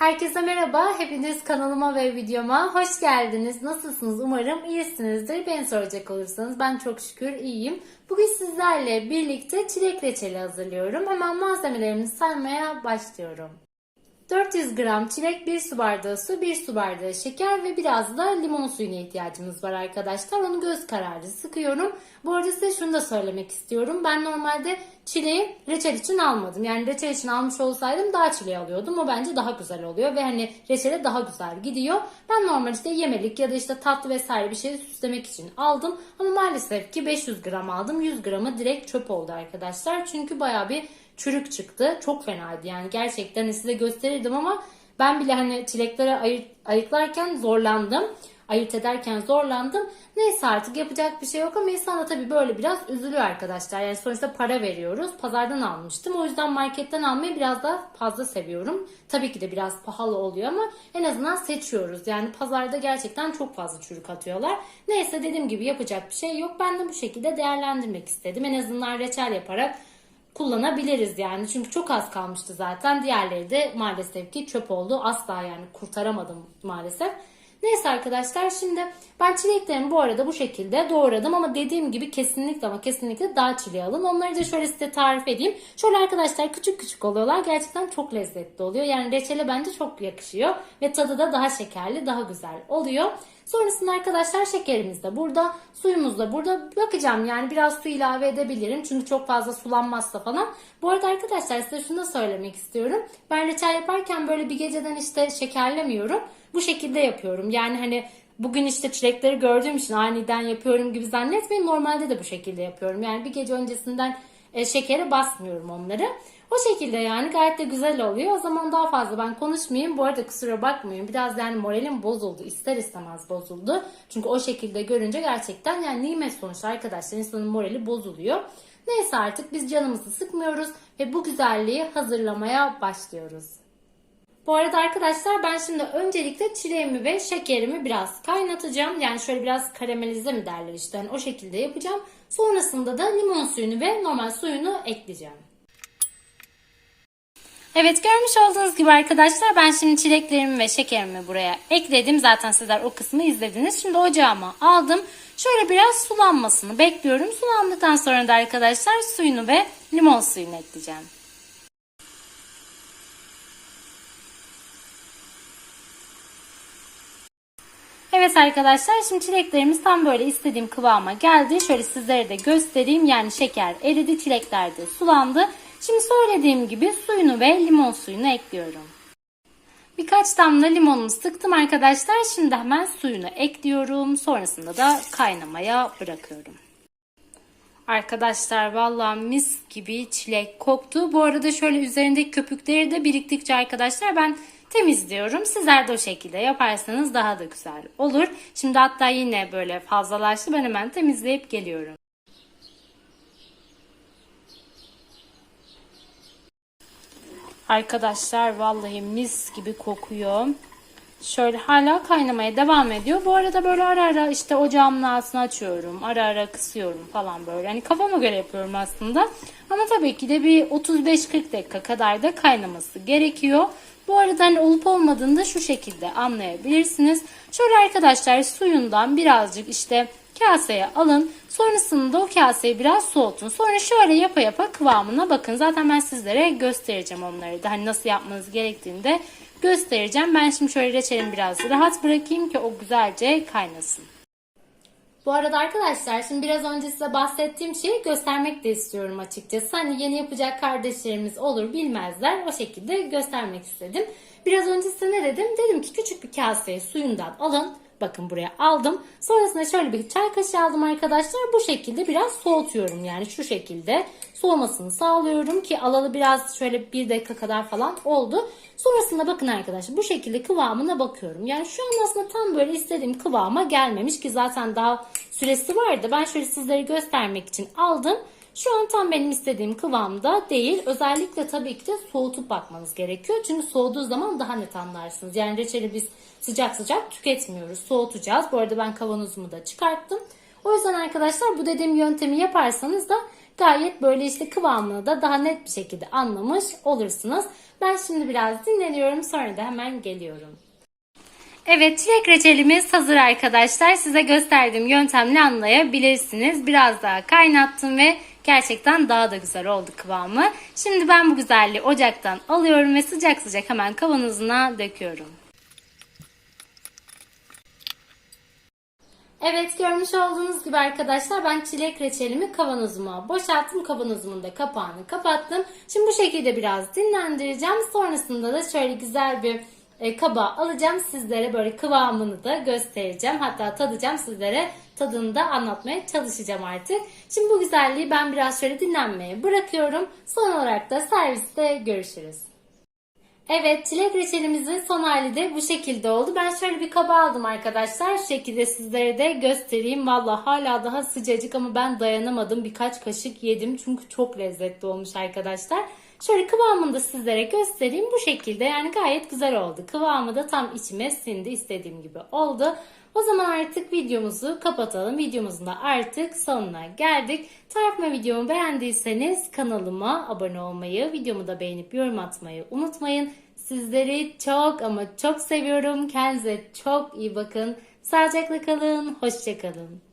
Herkese merhaba. Hepiniz kanalıma ve videoma hoş geldiniz. Nasılsınız? Umarım iyisinizdir. Beni soracak olursanız ben çok şükür iyiyim. Bugün sizlerle birlikte çilek reçeli hazırlıyorum. Hemen malzemelerimi saymaya başlıyorum. 400 gram çilek, 1 su bardağı su, 1 su bardağı şeker ve biraz da limon suyuna ihtiyacımız var arkadaşlar. Onu göz kararı sıkıyorum. Bu arada size şunu da söylemek istiyorum. Ben normalde çileği reçel için almadım. Yani reçel için almış olsaydım daha çileği alıyordum. O bence daha güzel oluyor ve hani reçele daha güzel gidiyor. Ben normal işte yemelik ya da işte tatlı vesaire bir şey süslemek için aldım. Ama maalesef ki 500 gram aldım. 100 gramı direkt çöp oldu arkadaşlar. Çünkü bayağı bir çürük çıktı. Çok fenaydı yani gerçekten hani size gösterirdim ama ben bile hani çilekleri ayırt, ayıklarken zorlandım. Ayırt ederken zorlandım. Neyse artık yapacak bir şey yok ama insan da tabii böyle biraz üzülüyor arkadaşlar. Yani sonuçta para veriyoruz. Pazardan almıştım. O yüzden marketten almayı biraz daha fazla seviyorum. Tabii ki de biraz pahalı oluyor ama en azından seçiyoruz. Yani pazarda gerçekten çok fazla çürük atıyorlar. Neyse dediğim gibi yapacak bir şey yok. Ben de bu şekilde değerlendirmek istedim. En azından reçel yaparak kullanabiliriz yani. Çünkü çok az kalmıştı zaten. Diğerleri de maalesef ki çöp oldu. Asla yani kurtaramadım maalesef. Neyse arkadaşlar şimdi ben çileklerimi bu arada bu şekilde doğradım ama dediğim gibi kesinlikle ama kesinlikle daha çileği alın. Onları da şöyle size tarif edeyim. Şöyle arkadaşlar küçük küçük oluyorlar. Gerçekten çok lezzetli oluyor. Yani reçele bence çok yakışıyor ve tadı da daha şekerli, daha güzel oluyor. Sonrasında arkadaşlar şekerimiz de burada, suyumuz da burada. Bakacağım yani biraz su ilave edebilirim çünkü çok fazla sulanmazsa falan. Bu arada arkadaşlar size şunu da söylemek istiyorum. Ben reçel yaparken böyle bir geceden işte şekerlemiyorum. Bu şekilde yapıyorum. Yani hani bugün işte çilekleri gördüğüm için aniden yapıyorum gibi zannetmeyin. Normalde de bu şekilde yapıyorum. Yani bir gece öncesinden e, şekere basmıyorum onları. O şekilde yani gayet de güzel oluyor. O zaman daha fazla ben konuşmayayım. Bu arada kusura bakmayın. Biraz yani moralim bozuldu. İster istemez bozuldu. Çünkü o şekilde görünce gerçekten yani nimet sonuçta arkadaşlar insanın morali bozuluyor. Neyse artık biz canımızı sıkmıyoruz ve bu güzelliği hazırlamaya başlıyoruz. Bu arada arkadaşlar ben şimdi öncelikle çileğimi ve şekerimi biraz kaynatacağım. Yani şöyle biraz karamelize mi derler işte yani o şekilde yapacağım. Sonrasında da limon suyunu ve normal suyunu ekleyeceğim. Evet görmüş olduğunuz gibi arkadaşlar ben şimdi çileklerimi ve şekerimi buraya ekledim. Zaten sizler o kısmı izlediniz. Şimdi ocağıma aldım. Şöyle biraz sulanmasını bekliyorum. Sulandıktan sonra da arkadaşlar suyunu ve limon suyunu ekleyeceğim. Evet arkadaşlar şimdi çileklerimiz tam böyle istediğim kıvama geldi. Şöyle sizlere de göstereyim. Yani şeker eridi, çilekler de sulandı. Şimdi söylediğim gibi suyunu ve limon suyunu ekliyorum. Birkaç damla limonumu sıktım arkadaşlar. Şimdi hemen suyunu ekliyorum. Sonrasında da kaynamaya bırakıyorum. Arkadaşlar vallahi mis gibi çilek koktu. Bu arada şöyle üzerindeki köpükleri de biriktikçe arkadaşlar ben temizliyorum. Sizler de o şekilde yaparsanız daha da güzel olur. Şimdi hatta yine böyle fazlalaştı. Ben hemen temizleyip geliyorum. Arkadaşlar vallahi mis gibi kokuyor. Şöyle hala kaynamaya devam ediyor. Bu arada böyle ara ara işte ocağımın altını açıyorum. Ara ara kısıyorum falan böyle. Hani kafama göre yapıyorum aslında. Ama tabii ki de bir 35-40 dakika kadar da kaynaması gerekiyor. Bu arada hani olup olmadığını da şu şekilde anlayabilirsiniz. Şöyle arkadaşlar suyundan birazcık işte kaseye alın. Sonrasında o kaseyi biraz soğutun. Sonra şöyle yapa yapa kıvamına bakın. Zaten ben sizlere göstereceğim onları da. Hani nasıl yapmanız gerektiğini de göstereceğim. Ben şimdi şöyle reçelimi biraz rahat bırakayım ki o güzelce kaynasın. Bu arada arkadaşlar şimdi biraz önce size bahsettiğim şeyi göstermek de istiyorum açıkçası. Hani yeni yapacak kardeşlerimiz olur bilmezler. O şekilde göstermek istedim. Biraz önce size ne dedim? Dedim ki küçük bir kaseye suyundan alın. Bakın buraya aldım. Sonrasında şöyle bir çay kaşığı aldım arkadaşlar. Bu şekilde biraz soğutuyorum. Yani şu şekilde soğumasını sağlıyorum ki alalı biraz şöyle bir dakika kadar falan oldu. Sonrasında bakın arkadaşlar bu şekilde kıvamına bakıyorum. Yani şu an aslında tam böyle istediğim kıvama gelmemiş ki zaten daha süresi vardı. Ben şöyle sizlere göstermek için aldım. Şu an tam benim istediğim kıvamda değil. Özellikle tabii ki de soğutup bakmanız gerekiyor. Çünkü soğuduğu zaman daha net anlarsınız. Yani reçeli biz sıcak sıcak tüketmiyoruz. Soğutacağız. Bu arada ben kavanozumu da çıkarttım. O yüzden arkadaşlar bu dediğim yöntemi yaparsanız da gayet böyle işte kıvamını da daha net bir şekilde anlamış olursunuz. Ben şimdi biraz dinleniyorum sonra da hemen geliyorum. Evet çilek reçelimiz hazır arkadaşlar. Size gösterdiğim yöntemle anlayabilirsiniz. Biraz daha kaynattım ve gerçekten daha da güzel oldu kıvamı. Şimdi ben bu güzelliği ocaktan alıyorum ve sıcak sıcak hemen kavanozuna döküyorum. Evet görmüş olduğunuz gibi arkadaşlar ben çilek reçelimi kavanozuma boşalttım. Kavanozumun da kapağını kapattım. Şimdi bu şekilde biraz dinlendireceğim. Sonrasında da şöyle güzel bir e, kaba alacağım. Sizlere böyle kıvamını da göstereceğim. Hatta tadacağım sizlere tadını da anlatmaya çalışacağım artık. Şimdi bu güzelliği ben biraz şöyle dinlenmeye bırakıyorum. Son olarak da serviste görüşürüz. Evet çilek reçelimizin son hali de bu şekilde oldu. Ben şöyle bir kaba aldım arkadaşlar. Şu şekilde sizlere de göstereyim. Valla hala daha sıcacık ama ben dayanamadım. Birkaç kaşık yedim çünkü çok lezzetli olmuş arkadaşlar. Şöyle kıvamını da sizlere göstereyim. Bu şekilde yani gayet güzel oldu. Kıvamı da tam içime sindi istediğim gibi oldu. O zaman artık videomuzu kapatalım. Videomuzun da artık sonuna geldik. Tarifme videomu beğendiyseniz kanalıma abone olmayı, videomu da beğenip yorum atmayı unutmayın. Sizleri çok ama çok seviyorum. Kendinize çok iyi bakın. Sağlıcakla kalın. Hoşçakalın.